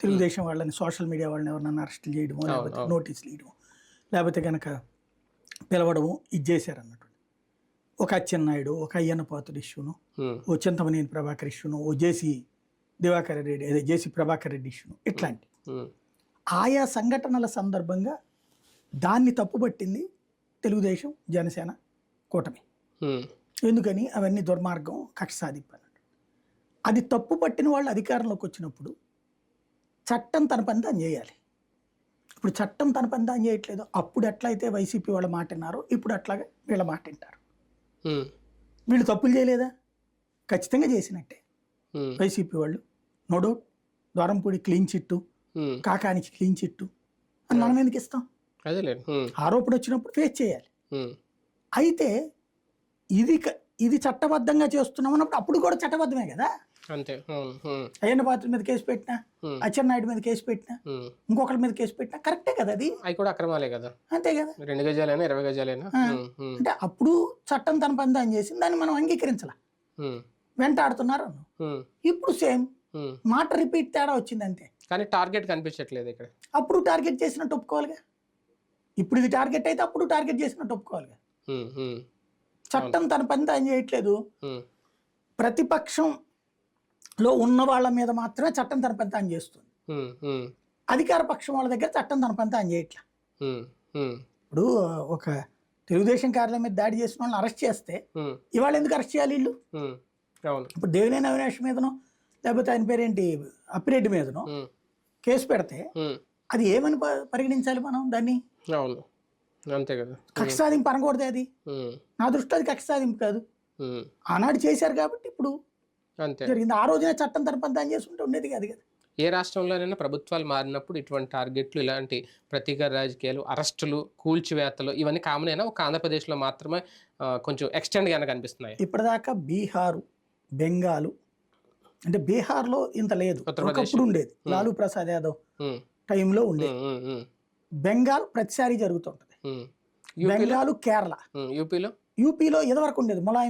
తెలుగుదేశం వాళ్ళని social media వాళ్ళని ఎవరినైనా అరెస్ట్ చేయడమో లేకపోతే నోటీసులు ఇవ్వడము లేకపోతే కనుక పిలవడము ఇది చేశారు అన్నట్టు ఒక అచ్చెన్నాయుడు ఒక అయ్యన్న పాత్రుడు ఇష్యూను ఓ చింతమనేని ప్రభాకర్ ఇష్యూను ఓ జేసీ దివాకర్ రెడ్డి అదే జేసీ ప్రభాకర్ రెడ్డి ఇష్యూను ఇట్లాంటి. ఆయా సంఘటనల సందర్భంగా దాన్ని తప్పుపట్టింది తెలుగుదేశం జనసేన కూటమి. ఎందుకని? అవన్నీ దుర్మార్గం కక్ష సాధింపు అన్నట్టు అది తప్పు పట్టిన వాళ్ళు అధికారంలోకి వచ్చినప్పుడు చట్టం తన పని తాను చేయాలి. ఇప్పుడు చట్టం తన పని తాను చేయట్లేదు. అప్పుడు ఎట్లయితే వైసీపీ వాళ్ళ మాట విన్నారో ఇప్పుడు అట్లాగే వీళ్ళ మాట వింటారు. వీళ్ళు తప్పులు చేయలేదా? ఖచ్చితంగా చేసినట్టే. వైసీపీ వాళ్ళు నో డౌట్ ద్వారంపూడి క్లీన్ చిట్టు కాకానికి క్లీన్ చిట్టు అని మనం ఎందుకు ఇస్తాం? ఆరోపణ వచ్చినప్పుడు ఫేస్ చేయాలి. అయితే ఇది ఇది చట్టబద్ధంగా చేస్తున్నాం అన్నప్పుడు అప్పుడు కూడా చట్టబద్ధమే కదా? అంతే. అయ్యన్న పాత్ర మీద కేసు పెట్టినా. అచ్చెన్నాయుడు మీద కేసు పెట్టినా. ఇంకొకరి మీద కేసు పెట్టినా కరెక్టే కదా అది? అవి కూడా అక్రమాలే కదా. అంతే కదా? రెండు గజాలైనా ఇరవై గజాలైనా. అంటే అప్పుడు చట్టం తన పని తాను చేసింది దాన్ని మనం అంగీకరించాల. వెంటాడుతున్నారు ఇప్పుడు సేమ్. మాట రిపీట్ తేడా వచ్చింది అంతే. కానీ టార్గెట్ కనిపించట్లేదు ఇక్కడ. అప్పుడు టార్గెట్ చేసినట్టు ఒప్పుకోవాలిగా? ఇప్పుడు ఇది టార్గెట్ అయితే అప్పుడు టార్గెట్ చేసినట్టు ఒప్పుకోవాలిగా? చట్టం తన పని తాను చేయట్లేదు. ఉమ్, ప్రతిపక్షంలో ఉన్న వాళ్ళ మీద మాత్రమే చట్టం తన పని తాను చేస్తుంది అధికార పక్షం వాళ్ళ దగ్గర చట్టం తన పని తాను చేయట్లా ఇప్పుడు ఒక తెలుగుదేశం కార్యాలయం మీద దాడి చేసిన వాళ్ళని అరెస్ట్ చేస్తే ఇవాళ ఎందుకు అరెస్ట్ చేయాలి వీళ్ళు? అవును. ఇప్పుడు దేవినేని అవినాష్ మీదనో లేకపోతే ఆయన పేరేంటి అప్పిరెడ్డి మీదనో కేసు పెడితే అది ఏమని పరిగణించాలి మనం దాన్ని? అవును. అంతే కదా. కక్ష సాధింపు అనకూడదు అది. నా దృష్టిలో అది కక్ష సాధింపు కాదు. ఆనాడు చేశారు కాబట్టి ఇప్పుడు జరిగింది. ఆ రోజునే చట్టం తన పని తాను చేసుకుంటే ఉండేది కాదు కదా. ఏ రాష్ట్రంలోనైనా ప్రభుత్వాలు మారినప్పుడు ఇటువంటి టార్గెట్లు ఇలాంటి ప్రతీకార రాజకీయాలు అరెస్టులు కూల్చివేతలు ఇవన్నీ కామన్ అయినా ఒక ఆంధ్రప్రదేశ్లో మాత్రమే కొంచెం ఎక్స్టెండ్ గానే కనిపిస్తున్నాయి. ఇప్పటిదాకా బీహారు బెంగాలు అంటే బీహార్లో ఇంత లేదు. ఒకప్పుడు ఉండేది. లాలూ ప్రసాద్ యాదవ్ టైంలో ఉండేది. బెంగాల్ ప్రతిసారి జరుగుతుంటది. బెంగాల్ కేరళ. యూపీలో? యూపీలో ఇదివరకు ఉండేది. ములాయం